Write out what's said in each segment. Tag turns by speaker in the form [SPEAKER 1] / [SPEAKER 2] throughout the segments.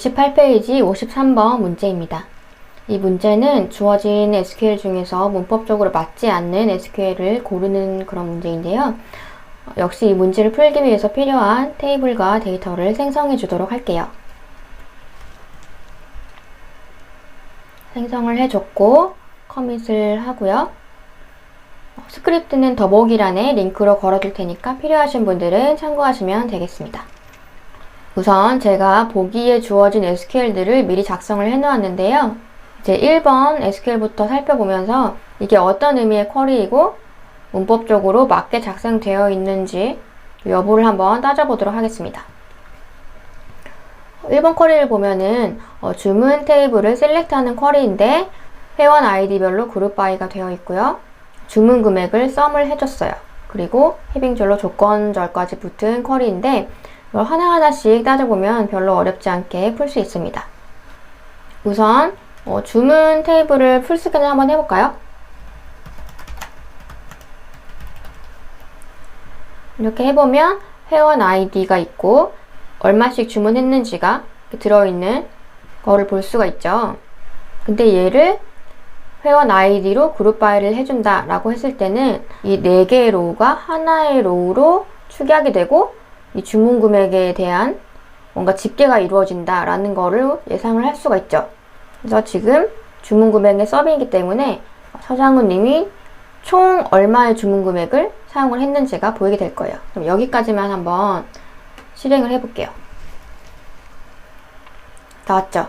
[SPEAKER 1] 68페이지 53번 문제입니다. 이 문제는 주어진 SQL 중에서 문법적으로 맞지 않는 SQL을 고르는 그런 문제인데요. 어, 역시 이 문제를 풀기 위해서 필요한 테이블과 데이터를 생성해 주도록 할게요. 생성을 해줬고 커밋을 하고요. 어, 스크립트는 더보기란에 링크로 걸어둘 테니까 필요하신 분들은 참고하시면 되겠습니다. 우선 제가 보기에 주어진 SQL들을 미리 작성을 해 놓았는데요. 이제 1번 SQL부터 살펴보면서 이게 어떤 의미의 쿼리이고 문법적으로 맞게 작성되어 있는지 여부를 한번 따져보도록 하겠습니다. 1번 쿼리를 보면은 어, 주문 테이블을 셀렉트하는 쿼리인데 회원 아이디별로 그룹 바이가 되어 있고요. 주문 금액을 썸을 해줬어요. 그리고 해빙절로 조건절까지 붙은 쿼리인데 하나하나씩 따져보면 별로 어렵지 않게 풀 수 있습니다. 우선 어, 주문 테이블을 풀스캔을 한번 해볼까요? 이렇게 해보면 회원 아이디가 있고 얼마씩 주문했는지가 들어있는 거를 볼 수가 있죠. 근데 얘를 회원 아이디로 그룹 바이를 해준다 라고 했을 때는 이네 개의 로우가 하나의 로우로 축약이 되고 이 주문 금액에 대한 뭔가 집계가 이루어진다 라는 거를 예상을 할 수가 있죠. 그래서 지금 주문 금액의 서빙이기 때문에 서장훈 님이 총 얼마의 주문 금액을 사용을 했는지가 보이게 될 거예요. 그럼 여기까지만 한번 실행을 해볼게요. 나왔죠?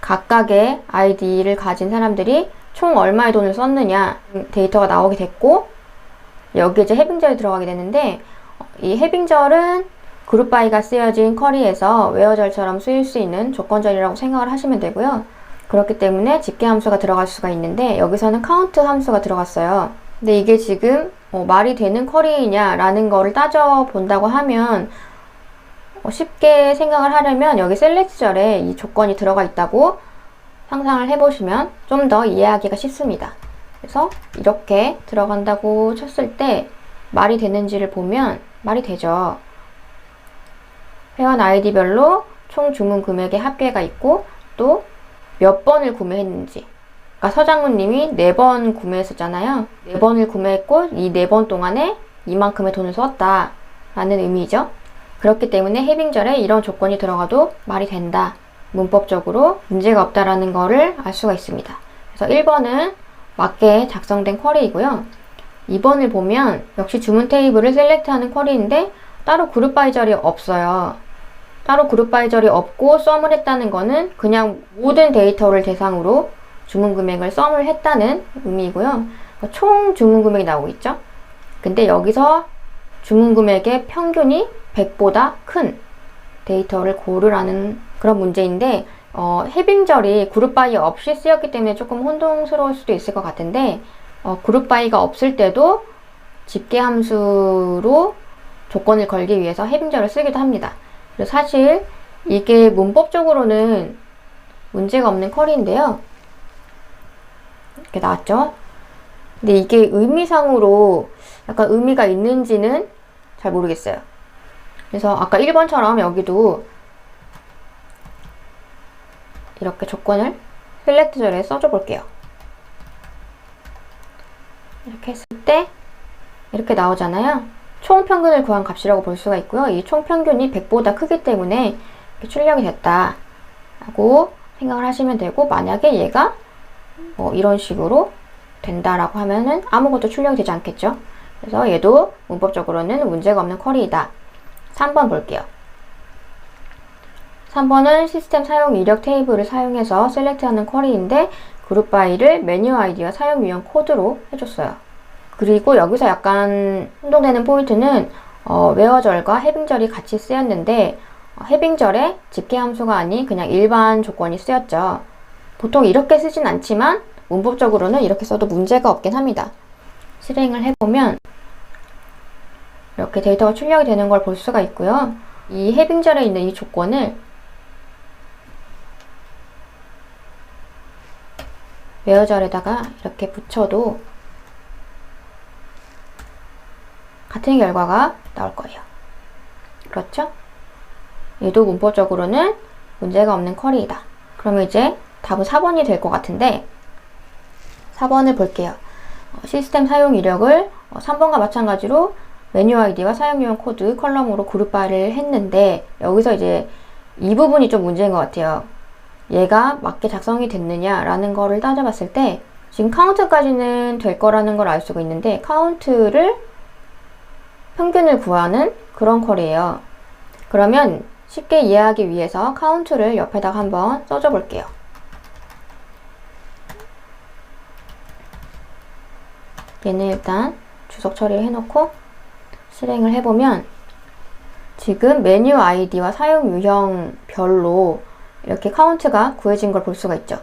[SPEAKER 1] 각각의 아이디를 가진 사람들이 총 얼마의 돈을 썼느냐 데이터가 나오게 됐고 여기에 이제 해빙절이 들어가게 되는데 이 해빙절은 그룹 바이가 쓰여진 쿼리에서 웨어절처럼 쓰일 수 있는 조건절이라고 생각을 하시면 되고요. 그렇기 때문에 집계 함수가 들어갈 수가 있는데 여기서는 카운트 함수가 들어갔어요. 근데 이게 지금 어, 말이 되는 쿼리냐라는 거를 따져본다고 하면 어, 쉽게 생각을 하려면 여기 셀렉트절에 이 조건이 들어가 있다고 상상을 해보시면 좀 더 이해하기가 쉽습니다. 그래서 이렇게 들어간다고 쳤을 때 말이 되는지를 보면 말이 되죠. 회원 아이디별로 총 주문 금액의 합계가 있고 또 몇 번을 구매했는지 그러니까 서장훈님이 네 번 구매했었잖아요. 네 번을 구매했고 이 네 번 동안에 이만큼의 돈을 썼다 라는 의미죠. 그렇기 때문에 해빙절에 이런 조건이 들어가도 말이 된다. 문법적으로 문제가 없다라는 거를 알 수가 있습니다. 그래서 1번은 맞게 작성된 쿼리이고요. 2번을 보면 역시 주문 테이블을 셀렉트하는 쿼리인데 따로 그룹 바이 절이 없어요. 따로 그룹 바이 절이 없고 썸을 했다는 거는 그냥 모든 데이터를 대상으로 주문 금액을 썸을 했다는 의미이고요. 총 주문 금액이 나오고 있죠. 근데 여기서 주문 금액의 평균이 100보다 큰 데이터를 고르라는 그런 문제인데 어, 해빙절이 그룹 바이 없이 쓰였기 때문에 조금 혼동스러울 수도 있을 것 같은데 어, 그룹 바이가 없을 때도 집계 함수로 조건을 걸기 위해서 해빙절을 쓰기도 합니다. 그래서 사실 이게 문법적으로는 문제가 없는 쿼리인데요. 이렇게 나왔죠? 근데 이게 의미상으로 약간 의미가 있는지는 잘 모르겠어요. 그래서 아까 1번처럼 여기도 이렇게 조건을 셀렉트절에 써줘 볼게요. 이렇게 했을 때 이렇게 나오잖아요. 총 평균을 구한 값이라고 볼 수가 있고요. 이 총 평균이 100보다 크기 때문에 출력이 됐다. 라고 생각을 하시면 되고 만약에 얘가 뭐 이런 식으로 된다라고 하면은 아무것도 출력이 되지 않겠죠. 그래서 얘도 문법적으로는 문제가 없는 쿼리이다. 3번 볼게요. 3번은 시스템 사용 이력 테이블을 사용해서 셀렉트하는 쿼리인데 그룹 바이를 메뉴 아이디와 사용 유형 코드로 해줬어요. 그리고 여기서 약간 혼동되는 포인트는 어, 웨어절과 해빙절이 같이 쓰였는데 어, 해빙절에 집계 함수가 아닌 그냥 일반 조건이 쓰였죠. 보통 이렇게 쓰진 않지만 문법적으로는 이렇게 써도 문제가 없긴 합니다. 실행을 해보면 이렇게 데이터가 출력이 되는 걸 볼 수가 있고요. 이 해빙절에 있는 이 조건을 웨어절에다가 이렇게 붙여도 같은 결과가 나올 거예요. 그렇죠? 얘도 문법적으로는 문제가 없는 쿼리이다. 그러면 이제 답은 4번이 될 것 같은데 4번을 볼게요. 어, 시스템 사용 이력을 어, 3번과 마찬가지로 메뉴 아이디와 사용용 코드 컬럼으로 그룹화를 했는데 여기서 이제 이 부분이 좀 문제인 것 같아요. 얘가 맞게 작성이 됐느냐라는 거를 따져봤을 때 지금 카운트까지는 될 거라는 걸 알 수가 있는데 카운트를 평균을 구하는 그런 컬이에요. 그러면 쉽게 이해하기 위해서 카운트를 옆에다가 한번 써줘 볼게요. 얘는 일단 주석 처리를 해놓고 실행을 해보면 지금 메뉴 아이디와 사용 유형별로 이렇게 카운트가 구해진 걸 볼 수가 있죠.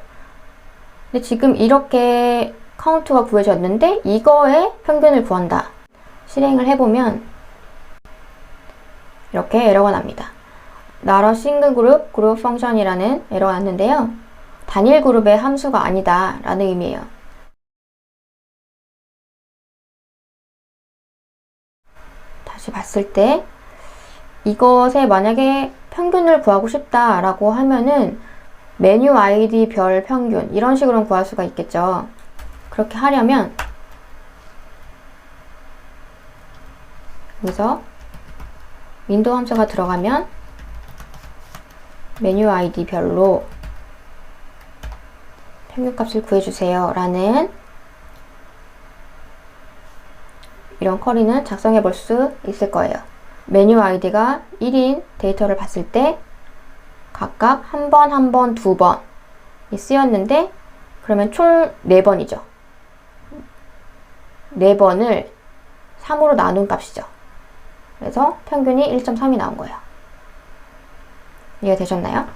[SPEAKER 1] 근데 지금 이렇게 카운트가 구해졌는데 이거의 평균을 구한다. 실행을 해보면 이렇게 에러가 납니다. 나러 싱글 그룹 그룹 펑션이라는 에러가 났는데요. 단일 그룹의 함수가 아니다 라는 의미예요. 다시 봤을 때 이것에 만약에 평균을 구하고 싶다라고 하면은 메뉴 아이디 별 평균 이런 식으로 구할 수가 있겠죠. 그렇게 하려면 여기서 윈도우 함수가 들어가면 메뉴 아이디 별로 평균값을 구해주세요 라는 이런 쿼리는 작성해 볼 수 있을 거예요. 메뉴 아이디가 1인 데이터를 봤을 때 각각 한 번, 한 번, 두 번이 쓰였는데 그러면 총 4번이죠. 4번을 3으로 나눈 값이죠. 그래서 평균이 1.3이 나온 거예요. 이해되셨나요?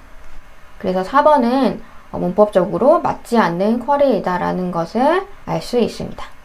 [SPEAKER 1] 그래서 4번은 문법적으로 맞지 않는 쿼리이다라는 것을 알 수 있습니다.